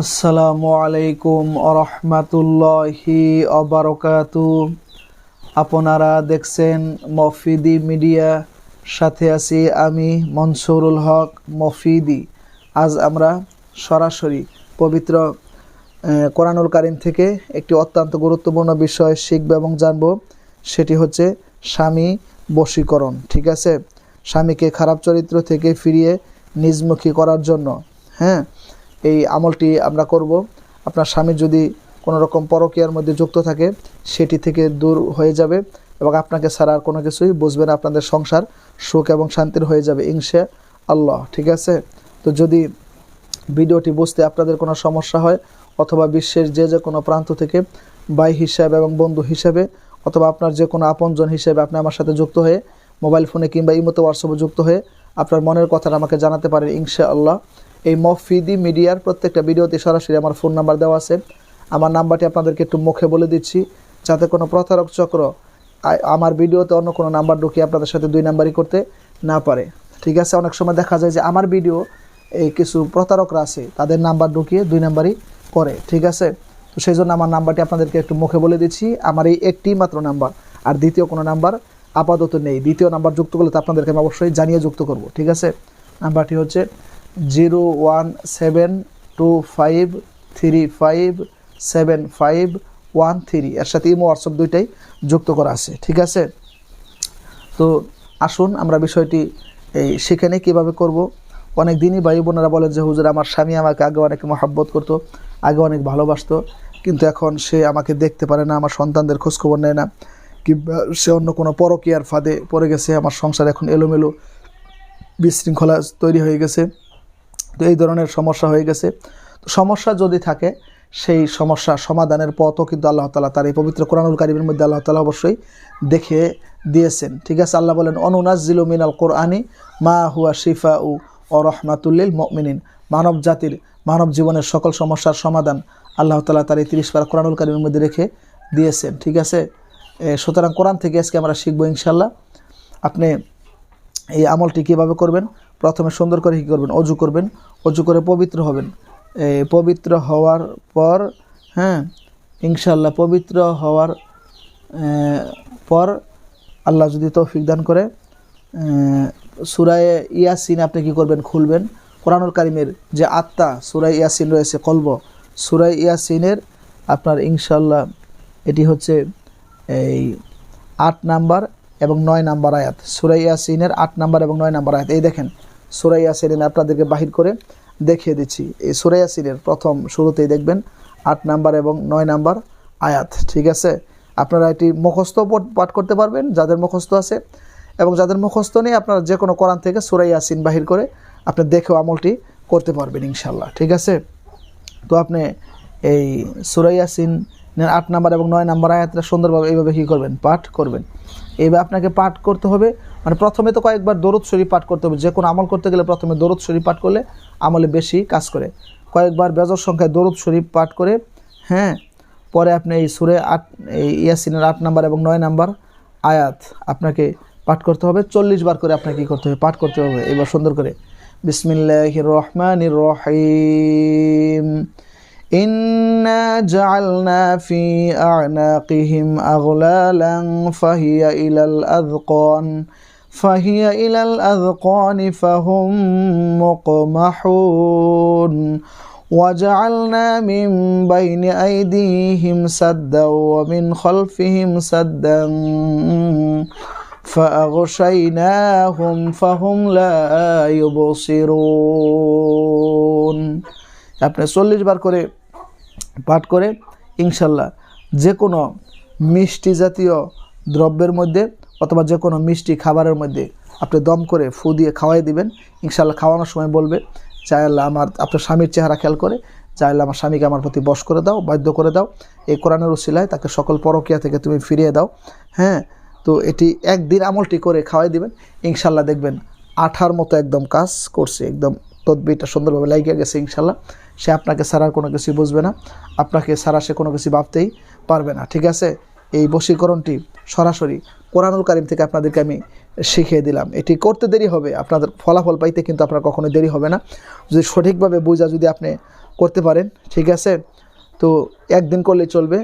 আসসালামু আলাইকুম আরহামাতুল্লাহি অবরকাতু আপনারা দেখছেন মফিদি মিডিয়া, সাথে আছি আমি মনসুরুল হক মফিদি। আজ আমরা সরাসরি পবিত্র কোরআনুল কারিম থেকে একটি অত্যন্ত গুরুত্বপূর্ণ বিষয় শিখব এবং জানব, সেটি হচ্ছে স্বামী বশীকরণ, ঠিক আছে? স্বামীকে খারাপ চরিত্র থেকে ফিরিয়ে নিজমুখী করার জন্য হ্যাঁ? এই আমলটি আমরা করব। আপনার স্বামী যদি কোনো রকম পরকীয়ার মধ্যে যুক্ত থাকে, সেটি থেকে দূর হয়ে যাবে এবং আপনাকে ছাড়া আর কোনো কিছুই বুঝবে না। আপনাদের সংসার সুখ এবং শান্তির হয়ে যাবে ইনশা আল্লাহ ঠিক আছে? তো যদি ভিডিওটি বুঝতে আপনাদের কোনো সমস্যা হয়, অথবা বিশ্বের যে যে কোনো প্রান্ত থেকে ভাই হিসাবে এবং বন্ধু হিসেবে, অথবা আপনার যে কোনো আপনজন হিসেবে আপনি আমার সাথে যুক্ত হয়ে, মোবাইল ফোনে কিংবা ইমোতে হোয়াটসঅ্যাপে যুক্ত হয়ে, আপনার মনের কথাটা আমাকে জানাতে পারেন ইনশা আল্লাহ এই মফিদি মিডিয়ার প্রত্যেকটা ভিডিওতে সরাসরি আমার ফোন নাম্বার দেওয়া আছে। আমার নাম্বারটি আপনাদেরকে একটু মুখে বলে দিচ্ছি, যাতে কোনো প্রতারক চক্র আমার ভিডিওতে অন্য কোনো নাম্বার ঢুকিয়ে আপনাদের সাথে দুই নাম্বারই করতে না পারে। ঠিক আছে, অনেক সময় দেখা যায় যে আমার ভিডিও এই কিছু প্রতারকরা আছে, তাদের নাম্বার ঢুকিয়ে দুই নাম্বারই করে। ঠিক আছে, তো সেই জন্য আমার নাম্বারটি আপনাদেরকে একটু মুখে বলে দিচ্ছি। আমার এই একটি মাত্র নাম্বার, আর দ্বিতীয় কোনো নাম্বার আপাতত নেই। দ্বিতীয় নাম্বার যুক্ত করলে তো আপনাদেরকে আমি অবশ্যই জানিয়ে যুক্ত করব। ঠিক আছে, নাম্বারটি হচ্ছে zero one seven two five three five seven five one three এর সাথে ইমো হোয়াটসঅ্যাপ দুইটাই যুক্ত করা আছে, ঠিক আছে? তো আসুন আমরা বিষয়টি, এই সেখানে কীভাবে করব। অনেক দিনই ভাই বোনেরা বলেন যে, হুজুর, আমার স্বামী আমাকে আগে অনেক মহাব্বত করতো, আগে অনেক ভালোবাসতো, কিন্তু এখন সে আমাকে দেখতে পারে না, আমার সন্তানদের খোঁজখবর নেয় না, কিংবা সে অন্য কোনো পরকীয়ার ফাঁদে পড়ে গেছে, আমার সংসার এখন এলোমেলো বিশৃঙ্খলা তৈরি হয়ে গেছে। তো এই ধরনের সমস্যা হয়ে গেছে। তো সমস্যা যদি থাকে, সেই সমস্যা সমাধানের পথও কিন্তু আল্লাহ তালা তার এই পবিত্র কোরআনুল কারিমের মধ্যে আল্লাহ তালা অবশ্যই দেখে দিয়েছেন। ঠিক আছে, আল্লাহ বলেন অনুনাজিল মিনাল কোরআনি মা হুয়া শিফা উ ও রহমাতুল্লিল মমিনিন। মানব জাতির, মানব জীবনের সকল সমস্যার সমাধান আল্লাহ তালা তার এই তিরিশ পারা কোরআনুল কারিমের মধ্যে রেখে দিয়েছেন। ঠিক আছে? সুতরাং কোরআন থেকে আজকে আমরা শিখব ইনশাল্লাহ আপনি এই আমলটি কীভাবে করবেন? প্রথমে সুন্দর করে কী করবেন? অজু করবেন। অজু করে পবিত্র হবেন। পবিত্র হওয়ার পর হ্যাঁ ইনশাল্লাহ পবিত্র হওয়ার পর আল্লাহ যদি তৌফিক দান করে সুরায় ইয়াসিন আপনি কি করবেন? খুলবেন। কোরআনুল কারিমের যে আত্মা সুরাই ইয়াসিন রয়েছে, কলব। সুরাই ইয়াসিনের আপনার ইনশাল্লাহ এটি হচ্ছে এই আট নাম্বার এবং নয় নাম্বার আয়াত। সুরাই ইয়াসিনের আট নাম্বার এবং নয় নাম্বার আয়াত। এই দেখেন সুরাই ইয়াসিনের আপনাদেরকে বাহির করে দেখিয়ে দিচ্ছি। এই সুরাই ইয়াসিনের প্রথম শুরুতেই দেখবেন আট নাম্বার এবং নয় নাম্বার আয়াত, ঠিক আছে? আপনারা এটি মুখস্থ পাঠ করতে পারবেন, যাদের মুখস্থ আছে। এবং যাদের মুখস্থ নেই, আপনারা যে কোনো কোরআন থেকে সুরাই ইয়াসিন বাহির করে আপনি দেখেও আমলটি করতে পারবেন ইনশাল্লাহ ঠিক আছে? তো আপনি এই সুরাইয়াসিন আট নাম্বার এবং নয় নাম্বার আয়াতটা সুন্দরভাবে এইভাবে কী করবেন? পাঠ করবেন। এইভাবে আপনাকে পাঠ করতে হবে। মানে প্রথমে তো কয়েকবার দরুদ শরীফ পাঠ করতে হবে। যে কোনো আমল করতে গেলে প্রথমে দরুদ শরীফ পাঠ করলে আমলে বেশি কাজ করে। কয়েকবার বেজর সংখ্যায় দরুদ শরীফ পাঠ করে হ্যাঁ? পরে আপনি এই সুরে আট, এই ইয়াসিনের আট নাম্বার এবং নয় নাম্বার আয়াত আপনাকে পাঠ করতে হবে। চল্লিশ বার করে আপনাকে কী করতে হবে? পাঠ করতে হবে। এবার সুন্দর করে। বিসমিল্লাহ রহমান রহিম। إنا جعلنا في أعناقهم أغلالا فهي إلى الأذقان فهي إلى الأذقان فهم مقمحون وجعلنا من بين أيديهم سدا ومن خلفهم سدا فأغشيناهم فهم لا يبصرون আপনি চল্লিশ বার করে পাঠ করে, ইনশাল্লাহ যে কোনো মিষ্টি জাতীয় দ্রব্যের মধ্যে অথবা যে কোনো মিষ্টি খাবারের মধ্যে আপনি দম করে ফু দিয়ে খাওয়াই দিবেন। ইনশাল্লাহ খাওয়ানোর সময় বলবে চাই আল্লাহ আমার, আপনার স্বামীর চেহারা খেয়াল করে চাই আল্লাহ আমার স্বামীকে আমার প্রতি বশ করে দাও, বাধ্য করে দাও। এই কোরআনের উসিলায় তাকে সকল পরকিয়া থেকে তুমি ফিরিয়ে দাও। হ্যাঁ তো এটি একদিন আমলটি করে খাওয়াই দিবেন। ইনশাল্লাহ দেখবেন আঠার মতো একদম কাজ করছে, একদম তদবিরটা সুন্দরভাবে লাগিয়ে গেছে, ইনশাল্লাহ। সে আপনাকে ছাড়ার কোনো কিছু বুঝবে না। আপনাকে ছাড়া সে কোনো কিছু ভাবতেই পারবে না, ঠিক আছে? এই বশীকরণটি সরাসরি কোরআনুল কারিম থেকে আপনাদেরকে আমি শিখিয়ে দিলাম। এটি করতে দেরি হবে, আপনাদের ফলাফল পাইতে কিন্তু আপনার কখনো দেরি হবে না। যদি সঠিকভাবে বোঝা যদি আপনি করতে পারেন, ঠিক আছে? তো একদিন করলে চলবে।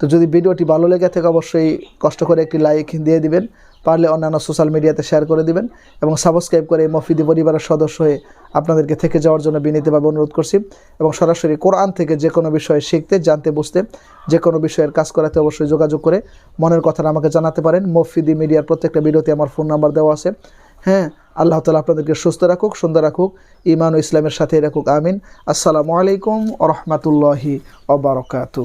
তো যদি ভিডিওটি ভালো লেগে থাকে, অবশ্যই কষ্ট করে একটি লাইক দিয়ে দিবেন। পারলে অন্যান্য সোশ্যাল মিডিয়াতে শেয়ার করে দিবেন এবং সাবস্ক্রাইব করে মফিদি পরিবারের সদস্য হয়ে আপনাদেরকে থেকে যাওয়ার জন্য বিনীতভাবে অনুরোধ করছি এবং সরাসরি কোরআন থেকে যে কোনো বিষয়ে শিখতে, জানতে, বুঝতে যে কোনো বিষয়ের কাজ করাতে অবশ্যই যোগাযোগ করে মনের কথাটা আমাকে জানাতে পারেন। মফিদি মিডিয়ার প্রত্যেকটা ভিডিওতে আমার ফোন নাম্বার দেওয়া আছে। হ্যাঁ আল্লাহ তালা আপনাদেরকে সুস্থ রাখুক, সুন্দর রাখুক ইমান ও ইসলামের সাথে রাখুক, আমিন। আসসালামু আলাইকুম রহমতুল্লাহি অবরকাতু